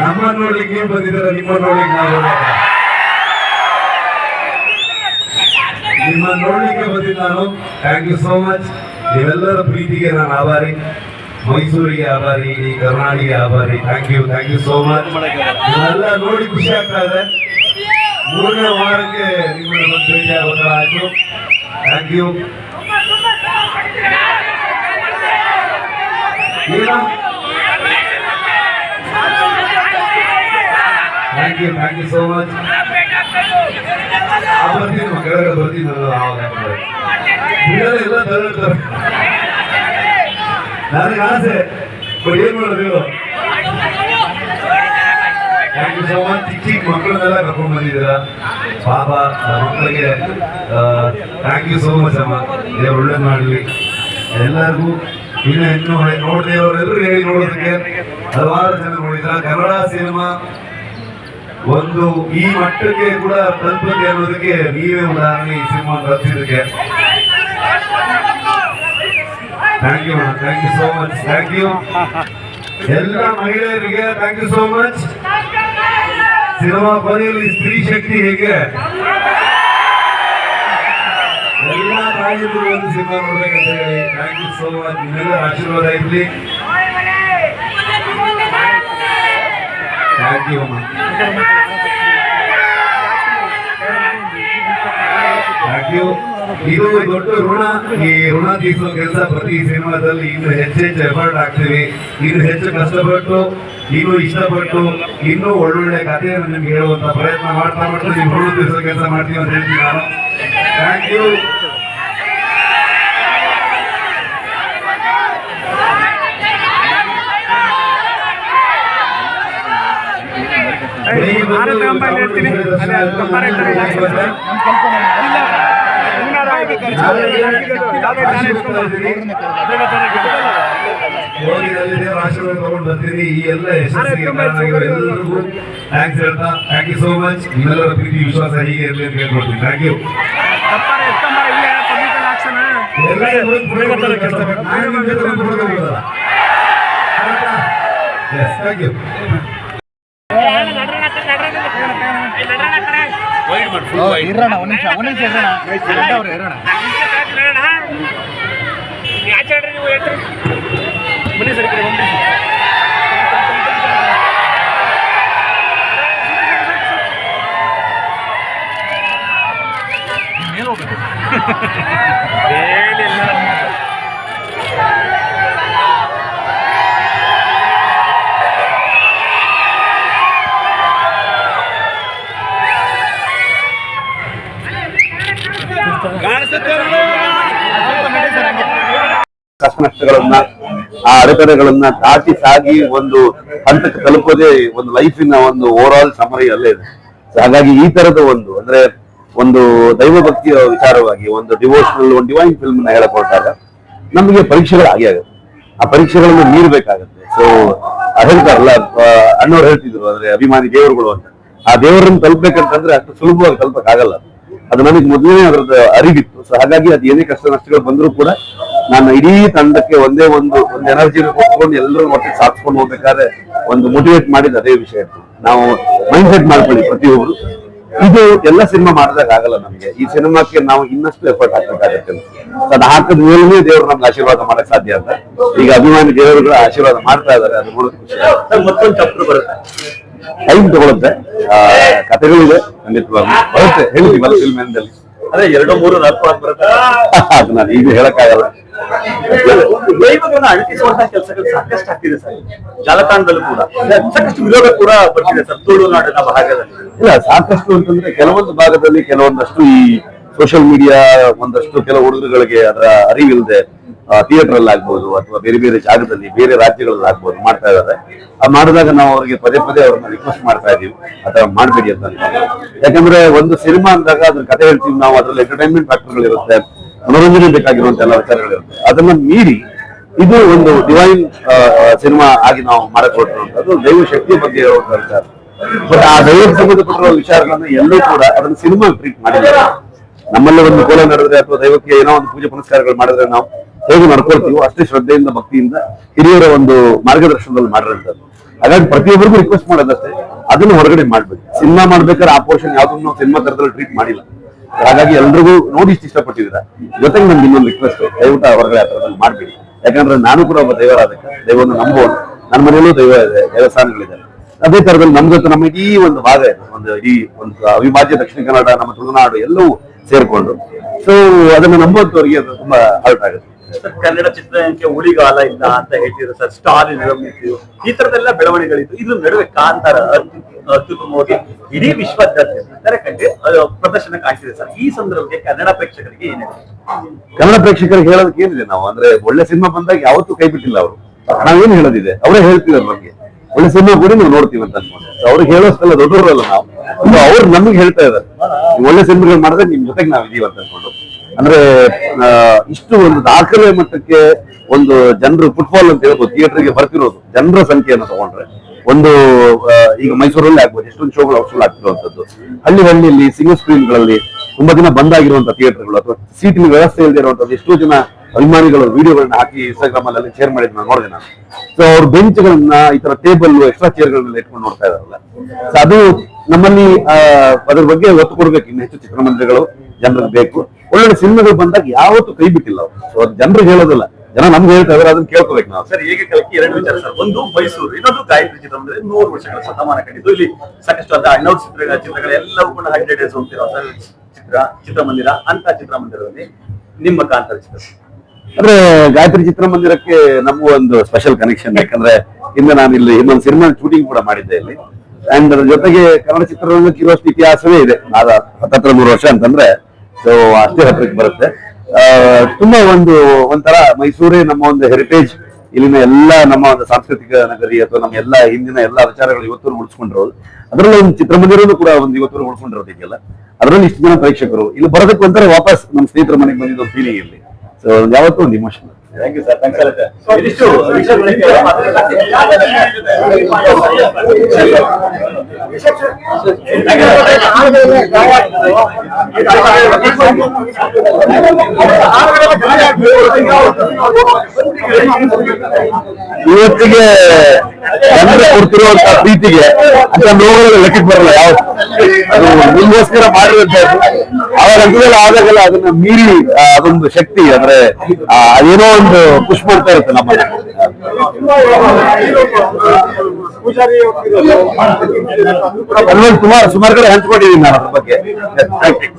ನಮ್ಮ ನೋಡ್ಲಿಕ್ಕೆ ಬಂದಿದ್ದಾರೆ, ನಿಮ್ಮ ನೋಡ್ಲಿಕ್ಕೆ ನಾವು. ನಿಮ್ಮ ನೋಡ್ಲಿಕ್ಕೆ ಬಂದಿದ್ದು ನಾನು. ಥ್ಯಾಂಕ್ ಯು ಸೋ ಮಚ್ ನೀವೆಲ್ಲರ ಪ್ರೀತಿಗೆ ನಾನು ಆಭಾರಿ. ಮೈಸೂರಿಗೆ ಆಭಾರಿ, ಇಡೀ Karnataka ಆಭಾರಿ. Thank you thank you so much ನೀವೆಲ್ಲ ನೋಡಿ ಖುಷಿ ಆಗ್ತಾ ಇದೆ. ಮೂರನೇ ವಾರಕ್ಕೆ ನಿಮ್ಮ ಭೇಟಿ ಆಗೋದ್ರ ಆಯ್ತು. Thank you thank you thank you so much ಬರ್ತೀನಿ ಕೆಳಗಡೆ ಬರ್ತೀನಿ ಎಲ್ಲ ತಗೊಳ್ತಾರೆ ನನಗೆ ಆಸೆ, ಬಟ್ ಏನ್ ಮಾಡೋದು ಥ್ಯಾಂಕ್ ಯು ಸೋ ಮಚ್ ಚಿಕ್ಕ ಚಿಕ್ಕ ಮಕ್ಕಳನ್ನೆಲ್ಲ ಕರ್ಕೊಂಡು ಬಂದಿದ್ದೀರಾ? ಪಾಪ ಮಕ್ಕಳಿಗೆ ಥ್ಯಾಂಕ್ ಯು ಸೋ ಮಚ್ ಅಮ್ಮ. ಒಳ್ಳೇದು ಮಾಡಲಿ. ಎಲ್ಲರಿಗೂ ಇನ್ನು ಇನ್ನು ನೋಡದೆ ಅವರೆಲ್ಲರೂ ಹೇಳಿ ನೋಡೋದಕ್ಕೆ ಹಲವಾರು ಜನ ನೋಡಿದ್ರ ಕನ್ನಡ ಸಿನಿಮಾ ಒಂದು ಈ ಮಟ್ಟಕ್ಕೆ ಕೂಡ ತಲುಪುತ್ತೆ ಅನ್ನೋದಕ್ಕೆ ನೀವೇ ಉದಾಹರಣೆ ಈ cinema ತಲುಪಿದಕ್ಕೆ thank you thank you so much thank you ಎಲ್ಲ ಮಹಿಳೆಯರಿಗೆ thank you so much cinema ಕೊನೆಯಲ್ಲಿ ಸ್ತ್ರೀ ಶಕ್ತಿ ಹೇಗೆ? ಒಂದು ಸಿನಿಮಾ ನೋಡ್ಬೇಕಂತ ಥ್ಯಾಂಕ್ ಯು ಸೋ ಮಚ್ ನಿಮ್ಮೆಲ್ಲರ ಆಶೀರ್ವಾದ ಇರಲಿ. ಥ್ಯಾಂಕ್ ಯು ಅಮ್ಮ. ಥ್ಯಾಂಕ್ ಯು ಇದು ದೊಡ್ಡ ಋಣ. ಈ ಋಣ ತೀರಿಸುವ ಕೆಲಸ ಪ್ರತಿ ಸಿನಿಮಾದಲ್ಲಿ ಇನ್ನು ಹೆಚ್ಚೆಚ್ಚು ಎಫರ್ಟ್ ಹಾಕ್ತೀವಿ. ಇನ್ನು ಹೆಚ್ಚು ಕಷ್ಟಪಟ್ಟು, ಇನ್ನು ಇಷ್ಟಪಟ್ಟು, ಇನ್ನೂ ಒಳ್ಳೊಳ್ಳೆ ಕಥೆಯನ್ನು ನಿಮ್ಗೆ ಹೇಳುವಂತ ಪ್ರಯತ್ನ ಮಾಡ್ತಾ ಮಾಡ್ತಾ ನೀವು ಋಣ ತೀರಿಸುವ ಕೆಲಸ ಮಾಡ್ತೀವಿ ಅಂತ ಹೇಳ್ತೀನಿ ನಾನು. ಥ್ಯಾಂಕ್ ಯು ಅಂಬ ಅಂತ ಹೇಳ್ತೀನಿ. ಅದೇ ಅದು. ಹೋಗಿದಲ್ಲಿ ಆಶೀರ್ವಾದ ತಗೊಂಡು ಬರ್ತೀನಿ ಈ ಎಲ್ಲ ಯಶಸ್ಸಿಗೆ ಎಲ್ಲರಿಗೂ ಥ್ಯಾಂಕ್ಸ್ ಯು ಸೋ ಮಚ್ ನಿಮ್ಮೆಲ್ಲರ ವಿಶ್ವಾಸ ಹೀಗೆ ಇರಲಿ ಅಂತ ಹೇಳ್ಕೊಡ್ತೀನಿ ಥ್ಯಾಂಕ್ ಯು. ಎಲ್ಲ ಕೆಲಸ ನಾನು ನಿಮ್ಮ. ಬನ್ನಿ ಸರ್ ಈ ಕಡೆ ಒಂದು ನಿಮಿಷ. ಮೇಲೆ ಹೋಗ್ಬೇಕು ಹೇಳಿ ಎಲ್ಲ. ಕಷ್ಟ ನಷ್ಟಗಳನ್ನ ಆ ಅಡೆತಡೆಗಳನ್ನ ದಾಟಿ ಸಾಗಿ ಒಂದು ಹಂತಕ್ಕೆ ತಲುಪೋದೇ ಒಂದು ಲೈಫಿನ ಒಂದು ಓವರ್ ಆಲ್ ಸಮರಿ ಅಲ್ಲೇ ಇದೆ. ಹಾಗಾಗಿ ಈ ತರದ ಒಂದು, ಅಂದ್ರೆ ಒಂದು ದೈವ ಭಕ್ತಿಯ ವಿಚಾರವಾಗಿ, ಒಂದು ಡಿವೋಷನಲ್ ಒಂದು ಡಿವೈನ್ ಫಿಲ್ಮ್ನ ಹೇಳಕೊಟ್ಟಾಗ ನಮಗೆ ಪರೀಕ್ಷೆಗಳು ಆಗಿ ಆಗುತ್ತೆ. ಆ ಪರೀಕ್ಷೆಗಳನ್ನು ಮೀರ್ಬೇಕಾಗತ್ತೆ. ಸೊ ಹೇಳ್ತಾರಲ್ಲ ಅಣ್ಣವ್ರು ಹೇಳ್ತಿದ್ರು, ಅಂದ್ರೆ ಅಭಿಮಾನಿ ದೇವರುಗಳು ಅಂತ. ಆ ದೇವರನ್ನು ತಲುಪಬೇಕಂತಂದ್ರೆ ಅಷ್ಟು ಸುಲಭವಾಗಿ ತಲುಪಕ್ಕಾಗಲ್ಲ. ಅದು ನನಗೆ ಮೊದಲನೇ ಅದರದ್ದು ಅರಿವಿತ್ತು. ಸೊ ಹಾಗಾಗಿ ಅದು ಏನೇ ಕಷ್ಟ ನಷ್ಟಗಳು ಬಂದರೂ ಕೂಡ ನಾನು ಇಡೀ ತಂಡಕ್ಕೆ ಒಂದೇ ಒಂದು ಒಂದು ಎನರ್ಜಿ ಕೊಟ್ಕೊಂಡು ಎಲ್ಲರೂ ಒಟ್ಟಿಗೆ ಸಾಧಿಸ್ಕೊಂಡು ಹೋಗ್ಬೇಕಾದ್ರೆ ಒಂದು ಮೋಟಿವೇಟ್ ಮಾಡಿದ ಅದೇ ವಿಷಯ. ನಾವು ಮೈಂಡ್ ಸೆಟ್ ಮಾಡ್ಕೊಳ್ಳಿ ಪ್ರತಿಯೊಬ್ರು. ಇದು ಎಲ್ಲ ಸಿನಿಮಾ ಮಾಡಿದಾಗ ಆಗಲ್ಲ ನಮಗೆ. ಈ ಸಿನಿಮಾಕ್ಕೆ ನಾವು ಇನ್ನಷ್ಟು ಎಫರ್ಟ್ ಹಾಕ್ಬೇಕಾಗತ್ತೆ ಅದು ಹಾಕದ ಮೇಲೇ ದೇವರು ನಮ್ಗೆ ಆಶೀರ್ವಾದ ಮಾಡಕ್ ಸಾಧ್ಯ ಅಂತ. ಈಗ ಅಭಿಮಾನಿ ದೇವರುಗಳ ಆಶೀರ್ವಾದ ಮಾಡ್ತಾ ಇದಾರೆ ಅದು ನೋಡೋದು ಖುಷಿ ಮತ್ತೊಂದು ಚಾಪ್ಟರ್ ಬರುತ್ತೆ. ಟೈಮ್ ತಗೊಳುತ್ತೆ. ಆ, ಕಥೆಗಳಿದೆ ಖಂಡಿತವಾಗಿ ಬರುತ್ತೆ. ಹೇಳ್ತೀವಲ್ಲ ಫಿಲ್ಮ್ ಎಂದಲ್ಲಿ. ಅದೇ ಎರಡು ಮೂರು ನಾಲ್ಕು ಅದು ನಾನು ಈಗ ಹೇಳಕ್ಕಾಗಲ್ಲ. ದೈವಗಳನ್ನ ಕೆಲಸಗಳು ಸಾಕಷ್ಟು ಆಗ್ತಿದೆ ಸರ್. ಜಾಲತಾಣದಲ್ಲೂ ಕೂಡ. ಸಾಕಷ್ಟು ವಿರೋಧ ಕೂಡ ಬರ್ತಿದೆ ಸರ್ ತುಳುನಾಡಿನ ಭಾಗದಲ್ಲಿ. ಇಲ್ಲ, ಸಾಕಷ್ಟು ಅಂತಂದ್ರೆ ಕೆಲವೊಂದು ಭಾಗದಲ್ಲಿ ಕೆಲವೊಂದಷ್ಟು ಈ ಸೋಷಿಯಲ್ ಮೀಡಿಯಾ ಒಂದಷ್ಟು ಕೆಲವು ಹುಡುಗರುಗಳಿಗೆ ಅದರ ಅರಿವಿಲ್ಲದೆ ಥಿಯೇಟರ್ ಅಲ್ಲಿ ಆಗ್ಬಹುದು ಅಥವಾ ಬೇರೆ ಬೇರೆ ಜಾಗದಲ್ಲಿ, ಬೇರೆ ರಾಜ್ಯಗಳಲ್ಲಿ ಆಗ್ಬಹುದು ಮಾಡ್ತಾ ಇದ್ದಾರೆ. ಆ, ಮಾಡಿದಾಗ ನಾವು ಅವರಿಗೆ ಪದೇ ಪದೇ ಅವ್ರನ್ನ ರಿಕ್ವೆಸ್ಟ್ ಮಾಡ್ತಾ ಇದೀವಿ ಅಥವಾ ಮಾಡಬೇಡಿ ಅಂತ. ಯಾಕಂದ್ರೆ ಒಂದು ಸಿನಿಮಾ ಅಂದಾಗ ಅದ್ರ ಕಥೆ ಹೇಳ್ತೀವಿ ನಾವು, ಅದ್ರಲ್ಲಿ ಎಂಟರ್ಟೈನ್ಮೆಂಟ್ ಫ್ಯಾಕ್ಟರ್ಗಳಿರುತ್ತೆ ಮನೋರಂಜನೆ ಬೇಕಾಗಿರುವಂತಹ ಎಲ್ಲ ವಿಚಾರಗಳಿರುತ್ತೆ ಅದನ್ನ ಮೀರಿ ಇದು ಒಂದು ಡಿವೈನ್ ಸಿನಿಮಾ ಆಗಿ ನಾವು ಮಾಡಕ್ ಹೊರಟಿರುವಂತದ್ದು ದೈವ ಶಕ್ತಿಯ ಬಗ್ಗೆ ಇರುವಂತ ವಿಚಾರ. ಬಟ್ ಆ ದೈವಕ್ಕೆ ಸಂಬಂಧಪಟ್ಟಿರುವ ವಿಚಾರಗಳನ್ನ ಎಲ್ಲೂ ಕೂಡ ಅದನ್ನ ಸಿನಿಮಾ ಟ್ರೀಟ್ ಮಾಡಿಲ್ಲ. ನಮ್ಮಲ್ಲೇ ಒಂದು ಕೋಲ ನಡೆದ್ರೆ ಅಥವಾ ದೈವಕ್ಕೆ ಏನೋ ಒಂದು ಪೂಜೆ ಪುನಸ್ಕಾರಗಳು ಮಾಡಿದ್ರೆ ನಾವು ಹೇಗೆ ನಡ್ಕೊಳ್ತೀವೋ ಅಷ್ಟೇ ಶ್ರದ್ಧೆಯಿಂದ, ಭಕ್ತಿಯಿಂದ ಹಿರಿಯರ ಒಂದು ಮಾರ್ಗದರ್ಶನದಲ್ಲಿ ಮಾಡಿರೋಂಥದ್ದು ಹಾಗಾಗಿ ಪ್ರತಿಯೊಬ್ಬರಿಗೂ ರಿಕ್ವೆಸ್ಟ್ ಮಾಡೋದಷ್ಟೇ. ಅದನ್ನು ಹೊರಗಡೆ ಮಾಡ್ಬೇಕು. ಸಿನಿಮಾ ಮಾಡ್ಬೇಕಾದ್ರೆ ಆ ಪೋರ್ಷನ್ ಯಾವ್ದನ್ನು ಸಿನಿಮಾ ತರದಲ್ಲಿ ಟ್ರೀಟ್ ಮಾಡಿಲ್ಲ. ಹಾಗಾಗಿ ಎಲ್ರಿಗೂ ನೋಡಿ ಇಷ್ಟ ಇಷ್ಟಪಟ್ಟಿದ್ದೀರಾ? ಜೊತೆಗೆ ನಮ್ಗೆ ಇನ್ನೊಂದು ರಿಕ್ವೆಸ್ಟ್ ದಯವಿಟ್ಟು ಹೊರಗಡೆ ಆ ಥರದಲ್ಲಿ ಮಾಡ್ಬೇಡಿ. ಯಾಕಂದ್ರೆ ನಾನು ಕೂಡ ಒಬ್ಬ ದೈವರಾಧಕ ದೈವವನ್ನು ನಂಬೋದು ನನ್ನ ಮನೆಯಲ್ಲೂ ದೈವ ಇದೆ, ದೇವಸ್ಥಾನಗಳಿದೆ. ಅದೇ ತರದಲ್ಲಿ ನಮ್ ಜೊತೆ ನಮ್ಮ ಇಡೀ ಒಂದು ಭಾಗ ಇದೆ. ಒಂದು ಇಡೀ ಒಂದು ಅವಿಭಾಜ್ಯ ದಕ್ಷಿಣ ಕನ್ನಡ, ನಮ್ಮ ತುಳುನಾಡು ಎಲ್ಲವೂ ಸೇರ್ಕೊಂಡು. ಸೊ ಅದನ್ನ ನಂಬುವಂತವರಿಗೆ ಅದು ತುಂಬಾ ಹರ್ಟ್ ಆಗುತ್ತೆ. ಸರ್ ಕನ್ನಡ ಚಿತ್ರರಂಗಕ್ಕೆ ಉಳಿಗಾಲ ಇಲ್ಲ ಅಂತ ಹೇಳ್ತಿದ್ರು ಸರ್ ಸ್ಟಾಲಿನ್ ಈ ತರದೆಲ್ಲ ಬೆಳವಣಿಗೆಗಳಿತ್ತು. ಇದ್ರ ನಡುವೆ ಕಾಂತಾರ ಅತ್ಯುತ್ತಮವಾಗಿ ಇಡೀ ವಿಶ್ವಾದ್ಯಂತ ತೆರೆ ಕಂಡು ಪ್ರದರ್ಶನ ಕಾಣ್ತಿದೆ ಸರ್. ಈ ಸಂದರ್ಭಕ್ಕೆ ಕನ್ನಡ ಪ್ರೇಕ್ಷಕರಿಗೆ ಏನಿದೆ ಕನ್ನಡ ಪ್ರೇಕ್ಷಕರಿಗೆ ಹೇಳೋದಕ್ಕೆ ಏನಿದೆ ನಾವು? ಅಂದ್ರೆ ಒಳ್ಳೆ ಸಿನಿಮಾ ಬಂದಾಗ ಯಾವತ್ತೂ ಕೈ ಬಿಟ್ಟಿಲ್ಲ ಅವರು ನಾವೇನು ಹೇಳೋದಿದೆ? ಅವರೇ ಹೇಳ್ತಿದ್ದಾರೆ ನಮ್ಗೆ. ಒಳ್ಳೆ ಸಿನಿಮಾ ಕೂಡ ನಾವು ನೋಡ್ತೀವಿ ಅಂತ ಅನ್ಕೊಂಡು. ಅವ್ರಿಗೆ ಹೇಳೋಷ್ಟೆಲ್ಲ ದೊಡ್ಡವರಲ್ಲ ನಾವು. ಅವ್ರು ನಮಗೆ ಹೇಳ್ತಾ ಇದ್ದಾರೆ. ಒಳ್ಳೆ ಸಿನಿಮಾಗಳು ಮಾಡಿದ್ರೆ ನಿಮ್ ಜೊತೆಗೆ ನಾವು ಇದೀವಿ ಅಂತ ಅನ್ಕೊಂಡು. ಅಂದ್ರೆ ಇಷ್ಟು ಒಂದು ದಾಖಲೆ ಮಟ್ಟಕ್ಕೆ ಒಂದು ಜನರು ಫುಟ್ಬಾಲ್ ಅಂತ ಹೇಳ್ಬೋದು ಥಿಯೇಟರ್ಗೆ ಬರ್ತಿರೋದು. ಜನರ ಸಂಖ್ಯೆಯನ್ನು ತಗೊಂಡ್ರೆ. ಒಂದು ಈಗ ಮೈಸೂರಲ್ಲಿ ಆಗ್ಬೋದು. ಎಷ್ಟೊಂದು ಶೋಗಳು ಔಟ್ಫುಲ್ ಆಗ್ತಿರುವಂತದ್ದು ಹಳ್ಳಿ ಹಳ್ಳಿಯಲ್ಲಿ ಸಿಂಗಲ್ ಸ್ಕ್ರೀನ್ಗಳಲ್ಲಿ ತುಂಬಾ ದಿನ ಬಂದಾಗಿರುವಂತ ಥಿಯೇಟರ್ಗಳು ಅಥವಾ ಸೀಟಿನ ವ್ಯವಸ್ಥೆ ಇಲ್ಲದೆ ಇರುವಂತದ್ದು ಎಷ್ಟೋ ಜನ ಅಭಿಮಾನಿಗಳು ವಿಡಿಯೋಗಳನ್ನ ಹಾಕಿ ಇನ್ಸ್ಟಾಗ್ರಾಮ್ ಅಲ್ಲಿ ಶೇರ್ ಮಾಡಿದ್ ನಾನು ನೋಡಿದೆ ನಾನು. ಸೊ ಅವ್ರ ಬೆಂಚ್ಗಳನ್ನ, ಈ ತರ ಟೇಬಲ್ ಎಕ್ಸ್ಟ್ರಾ ಚೇರ್ಗಳನ್ನ ಇಟ್ಕೊಂಡು ನೋಡ್ತಾ ಇದಾರಲ್ಲ ಸೊ ಅದು ನಮ್ಮಲ್ಲಿ ಅದ್ರ ಬಗ್ಗೆ ಒತ್ತು ಕೊಡ್ಬೇಕು. ಇನ್ನು ಹೆಚ್ಚು ಚಿತ್ರಮಂದಿರಗಳು, ಜನರಿಗೆ ಬೇಕು. ಒಳ್ಳೊಳ್ಳೆ ಸಿನಿಮಾಗಳು ಬಂದಾಗ ಯಾವತ್ತೂ ಕೈ ಬಿಟ್ಟಿಲ್ಲ ಅವರು. ಸೊ ಜನರಿಗೆ ಹೇಳೋದಿಲ್ಲ. ಜನ ನಮ್ಗೆ ಹೇಳ್ತಾ ಇದಾರೆ ಅದನ್ನ ಕೇಳ್ಕೋಬೇಕು ನಾವು. ಸರ್ ಹೇಗೆ ಕಲಕಿ ಎರಡು ವಿಚಾರ ಸರ್. ಒಂದು ಮೈಸೂರು ಇನ್ನೊಂದು ಗಾಯತ್ರಿ ಚಿತ್ರಮಂದಿರ ನೂರು ವರ್ಷಗಳ ಶತಮಾನ ಕಂಡಿದ್ದು ಇಲ್ಲಿ ಸಾಕಷ್ಟು ಅದ ಅಣ್ಣವ್ರ ಚಿತ್ರ ಚಿತ್ರಗಳೆಲ್ಲವೂ ಕೂಡ ಹಂಡ್ರೆಡ್ ಡೇಸ್ ಹೋಗ್ತಿರೋ ಸರ್ ಚಿತ್ರ ಚಿತ್ರಮಂದಿರ ಅಂತ ಚಿತ್ರಮಂದಿರದಲ್ಲಿ ನಿಮ್ಮ ಕಾಂತರ ಚಿತ್ರ. ಅಂದ್ರೆ ಗಾಯತ್ರಿ ಚಿತ್ರಮಂದಿರಕ್ಕೆ ನಮಗೂ ಒಂದು ಸ್ಪೆಷಲ್ ಕನೆಕ್ಷನ್ ಯಾಕಂದ್ರೆ ಹಿಂದೆ ನಾನು ಇಲ್ಲಿ ಇನ್ನೊಂದು ಸಿನಿಮಾ ಶೂಟಿಂಗ್ ಕೂಡ ಮಾಡಿದ್ದೆ ಇಲ್ಲಿ. ಅಂಡ್ ಅದ್ರ ಜೊತೆಗೆ ಕನ್ನಡ ಚಿತ್ರರಂಗಕ್ಕೆ ಇರುವಷ್ಟು ಇತಿಹಾಸವೇ ಇದೆ. ಆದ ಹತ್ತತ್ರ ಮೂರು ವರ್ಷ ಅಂತಂದ್ರೆ ಸೊ ಅಷ್ಟೇ ಹತ್ರಕ್ಕೆ ಬರುತ್ತೆ. ತುಂಬಾ ಒಂದು ಒಂಥರ ಮೈಸೂರೇ ನಮ್ಮ ಒಂದು ಹೆರಿಟೇಜ್ ಇಲ್ಲಿನ ಎಲ್ಲ ನಮ್ಮ ಒಂದು ಸಾಂಸ್ಕೃತಿಕ ನಗರಿ ಅಥವಾ ನಮ್ಮ ಎಲ್ಲ ಹಿಂದಿನ ಎಲ್ಲ ವಿಚಾರಗಳು ಇವತ್ತು ಉಳಿಸ್ಕೊಂಡಿರೋದು ಅದರಲ್ಲಿ ಒಂದು ಚಿತ್ರಮಂದಿರನು ಕೂಡ ಒಂದು ಇವತ್ತು ಉಳ್ಕೊಂಡಿರೋದು ಅದರಲ್ಲಿ ಇಷ್ಟು ಜನ ಪ್ರೇಕ್ಷಕರು ಇಲ್ಲಿ ಬರೋದಕ್ಕೆ ಒಂಥರ ವಾಪಸ್ ನಮ್ಮ ಸ್ನೇಹಿತರ ಮನೆಗೆ ಬಂದಿದ್ದು ಒಂದು ಫೀಲಿಂಗ್ ಇಲ್ಲಿ ಸೊ ಯಾವತ್ತೂ ಒಂದು emotion thank you sir thanks ಇದಿಷ್ಟು ವಿಷಯಗಳಿಗೆ ಇವತ್ತಿಗೆ ಜನರು ಕೊಡ್ತಿರುವಂತ ಪ್ರೀತಿಗೆ ಅಂತ ನೋವುಗಳು ಲೆಕ್ಕಕ್ಕೆ ಬರಲ್ಲ ಯಾವ ಅದು ನಿಮ್ಗೋಸ್ಕರ ಮಾಡಿರುವಂತ ಅವರ ಹಂತದಲ್ಲಿ ಆದಾಗೆಲ್ಲ ಅದನ್ನ ಮೀರಿ ಅದೊಂದು ಶಕ್ತಿ, ಅಂದ್ರೆ ಅದೇನೋ ಒಂದು ಖುಷಿ ಮಾಡ್ತಾ ಇರುತ್ತೆ ನಮ್ಮ ಸುಮಾರು ಸುಮಾರು ಕಡೆ ಹಂಚ್ಕೊಂಡಿದ್ದೀನಿ ನಾನು ಅದ್ರ ಬಗ್ಗೆ. Thank you